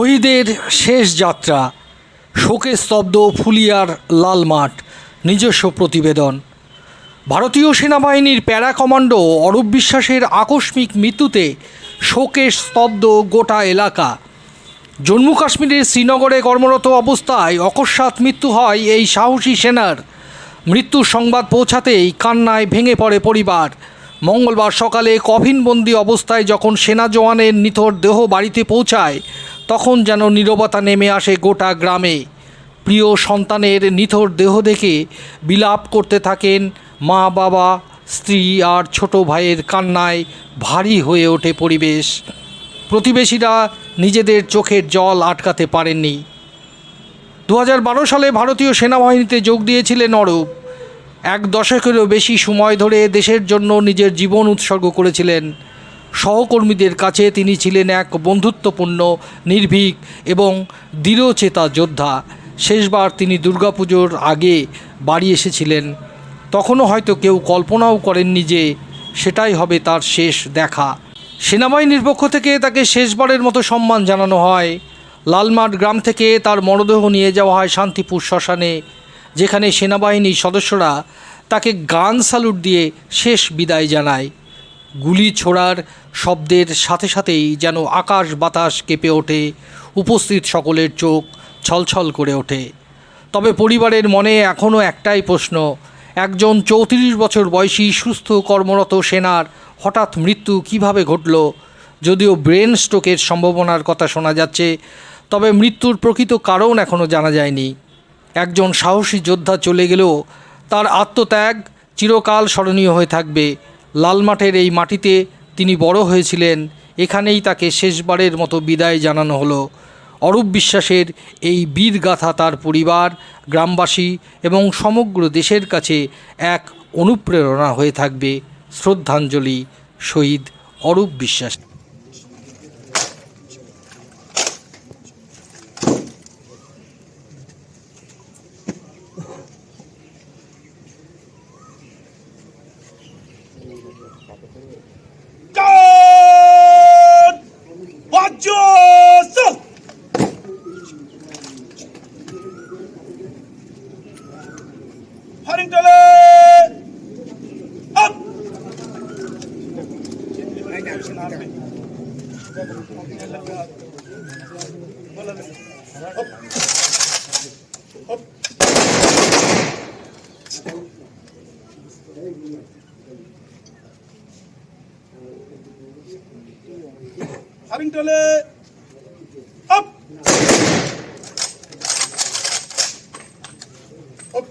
শহীদের শেষ যাত্রা, শোকে স্তব্ধ ফুলিয়ার লাল মাঠ, নিজস্ব প্রতিবেদন। ভারতীয় সেনাবাহিনীর প্যারা কমান্ডো অরূপ বিশ্বাসের আকস্মিক মৃত্যুতে শোকে স্তব্ধ গোটা এলাকা। জম্মু কাশ্মীরের শ্রীনগরে কর্মরত অবস্থায় অকস্মাৎ মৃত্যু হয় এই সাহসী সেনার। মৃত্যুর সংবাদ পৌঁছাতেই কান্নায় ভেঙে পড়ে পরিবার। মঙ্গলবার সকালে কফিনবন্দি অবস্থায় যখন সেনা জওয়ানের নিথর দেহ বাড়িতে পৌঁছায় তখন যেন নীরবতা নেমে আসে গোটা গ্রামে। প্রিয় সন্তানের নিথর দেহ দেখে বিলাপ করতে থাকেন মা, বাবা, স্ত্রী আর ছোট ভাইয়ের কান্নায় ভারী হয়ে ওঠে পরিবেশ। প্রতিবেশীরা নিজেদের চোখের জল আটকাতে পারেননি। দু হাজার বারো সালে ভারতীয় সেনাবাহিনীতে যোগ দিয়েছিলেন অরূপ। এক দশকেরও বেশি সময় ধরে দেশের জন্য নিজের জীবন উৎসর্গ করেছিলেন। সহকর্মীদের কাছে তিনি ছিলেন এক বন্ধুত্বপূর্ণ, নির্ভীক এবং দৃঢ়চেতা যোদ্ধা। শেষবার তিনি দুর্গাপুজোর আগে বাড়ি এসেছিলেন। তখনও হয়তো কেউ কল্পনাও করেননি যে সেটাই হবে তার শেষ দেখা। সেনাবাহিনীর পক্ষ থেকে তাকে শেষবারের মতো সম্মান জানানো হয়। লালমাট গ্রাম থেকে তার মরদেহ নিয়ে যাওয়া হয় শান্তিপুর শ্মশানে, যেখানে সেনাবাহিনীর সদস্যরা তাকে গান স্যালুট দিয়ে শেষ বিদায় জানায়। গুলি ছোড়ার শব্দের সাথে সাথেই যেন আকাশ বাতাস কেঁপে ওঠে, উপস্থিত সকলের চোখ ছলছল করে ওঠে। তবে পরিবারের মনে এখনও একটাই প্রশ্ন, একজন চৌত্রিশ বছর বয়সী সুস্থ কর্মরত সেনার হঠাৎ মৃত্যু কীভাবে ঘটল? যদিও ব্রেন স্ট্রোকের সম্ভাবনার কথা শোনা যাচ্ছে, তবে মৃত্যুর প্রকৃত কারণ এখনও জানা যায়নি। একজন সাহসী যোদ্ধা চলে গেলেও তার আত্মত্যাগ চিরকাল স্মরণীয় হয়ে থাকবে। লালমাঠের এই মাটিতে তিনি বড় হয়েছিলেন। এখানেই তাকে শেষবারের মতো বিদায় জানানো হলো। অরূপ বিশ্বাসের এই বীরগাথা তার পরিবার, গ্রামবাসী এবং সমগ্র দেশের কাছে এক অনুপ্রেরণা হয়ে থাকবে। শ্রদ্ধাঞ্জলি, শহীদ Arup Biswas. 박주 쏙! 파링 잘라! 업! 업! 업! Havingtole, up! Up!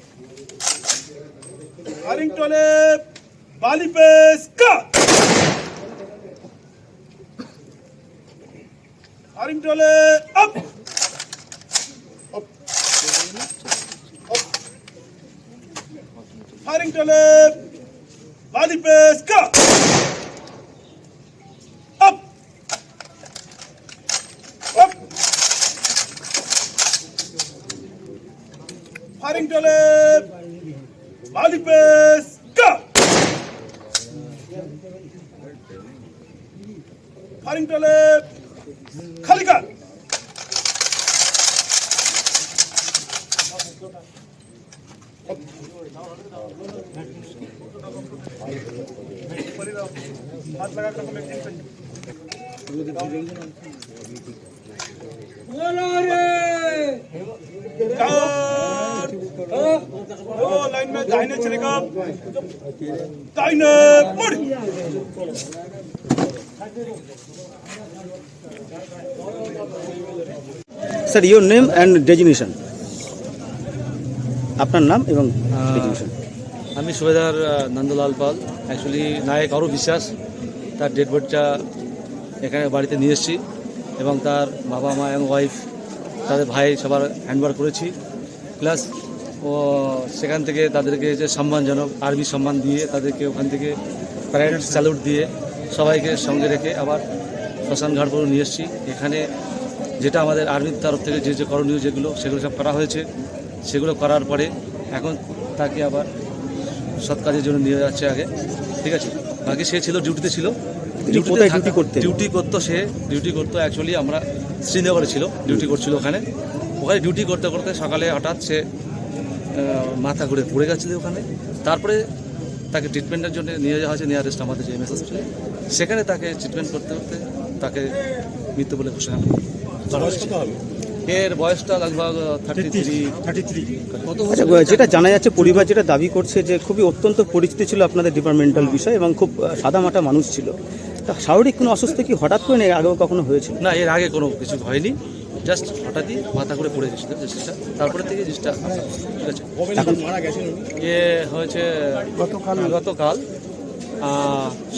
Havingtole, Balipes, cut! Havingtole, up! Up! Up! Havingtole, Balipes, cut! Haringtale! Bali pace, go! Haringtale! Khalika! हाथ लगा कर हमें tension sir your name and designation আপনার নাম এবং আমি সুবেদার নন্দলাল পাল। অ্যাকচুয়ালি নায়ক আরও বিশ্বাস। তার ডেড বডিটা এখানে বাড়িতে নিয়ে এসেছি এবং তার বাবা মা এবং ওয়াইফ তাদের ভাই সবার হ্যান্ডওয়ার করেছি। প্লাস ও সেখান থেকে তাদেরকে যে সম্মানজনক আর্মি সম্মান দিয়ে তাদেরকে ওখান থেকে প্যারেড স্যালুট দিয়ে সবাইকে সঙ্গে রেখে আবার শ্মশান ঘাট পর্যন্ত নিয়ে এসেছি। এখানে যেটা আমাদের আর্মির তরফ থেকে যে যে করণীয় যেগুলো সেগুলো সব করা হয়েছে। সেগুলো করার পরে এখন তাকে আবার সৎ কাজের জন্য নিয়ে যাচ্ছে আগে। ঠিক আছে? বাকি সে ছিল ডিউটিতে ছিল। ডিউটি করতেন? ডিউটি করতো সে ডিউটি করতো অ্যাকচুয়ালি আমরা শ্রীনগরে ছিল ডিউটি করছিল ওখানে। ওখানে ডিউটি করতে করতে সকালে হঠাৎ সে মাথা ঘুরে পড়ে গেছিল ওখানে। তারপরে তাকে ট্রিটমেন্টের জন্য নিয়ে যাওয়া হয়েছে নিয়ারেস্ট আমাদের যে এমএস হসপিটালে সেখানে তাকে ট্রিটমেন্ট করতে করতে তাকে মৃত্যু বলে ঘোষণা করা এর বয়সটা লগভগ থার্টি থ্রি কত আচ্ছা যেটা জানা যাচ্ছে পরিবার যেটা দাবি করছে যে খুবই অত্যন্ত পরিচিতি ছিল আপনাদের ডিপার্টমেন্টাল বিষয় এবং খুব সাদামাটা মানুষ ছিল। তা শারীরিক কোনো অসুস্থ কি হঠাৎ করে নেই আগেও কখনো হয়েছিল? না এর আগে কোনো কিছু হয়নি। জাস্ট হঠাৎই মাথা করে পড়ে গেছিল জিনিসটা। তারপরে থেকে জিনিসটা ঠিক আছে। ইয়ে হয়েছে গতকাল। গতকাল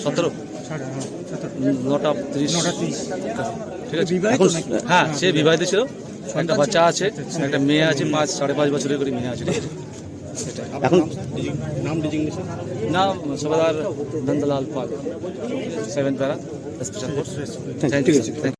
সতেরো। নটা তিরিশ। ঠিক আছে। হ্যাঁ সে বিবাহিত ছিল। একটা বাচ্চা আছে একটা মেয়ে আছে পাঁচ সাড়ে পাঁচ বছরের করে মেয়ে আছে। ঠিক আছে সেটাই এখন নাম? Subedar Nandalal Pal seven para special force thank you